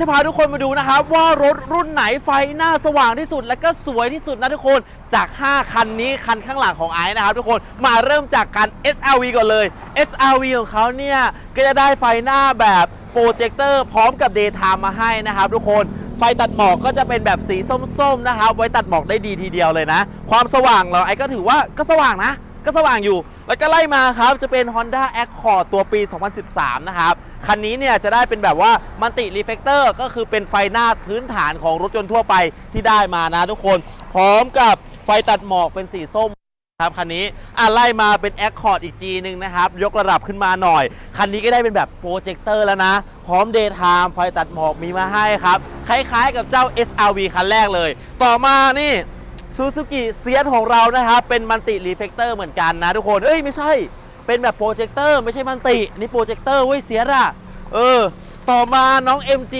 จะพาทุกคนมาดูนะครับว่ารถรุ่นไหนไฟหน้าสว่างที่สุด และก็สวยที่สุดนะทุกคนจาก 5 คันนี้คันข้างหลังของไอซ์นะครับทุกคนมาเริ่มจากคัน SRV ก่อนเลย SRV ของเขาเนี่ย ก็จะได้ไฟหน้าแบบโปรเจคเตอร์พร้อมกับ Daytime มาให้นะครับทุกคนไฟตัดหมอกก็จะเป็นแบบสีส้มๆนะครับไว้ตัดหมอกได้ดีทีเดียวเลยนะ ความสว่างเราไอ้ก็ถือว่าก็สว่างนะ ก็สว่างอยู่ แล้วก็ไล่มาครับจะเป็น Honda Accord ตัวปี 2013 นะครับ คันนี้เนี่ยจะได้เป็นแบบว่ามันติรีเฟกเตอร์ก็คือเป็นไฟหน้าพื้นฐานของรถยนต์ทั่วไปที่ได้มานะทุกคน พร้อมกับไฟตัดหมอกเป็นสีส้มครับคันนี้อะไล่มาเป็น Accord อีก G หนึ่งนะครับ ยกระดับขึ้นมาหน่อย คันนี้ก็ได้เป็นแบบโปรเจคเตอร์แล้วนะ พร้อม Daytime ไฟตัดหมอกมีมาให้ครับ คล้ายๆกับเจ้า SRV คันแรกเลย ต่อมานี่ ซูซูกิเซียของเรานะครับเป็นมันติรีเฟกเตอร์เหมือนกันนะทุกคนเอ้ยไม่ใช่ เป็นแบบโปรเจคเตอร์ไม่ใช่มันตินี่โปรเจคเตอร์เว้ยเซียอะเออ ต่อมาน้อง MG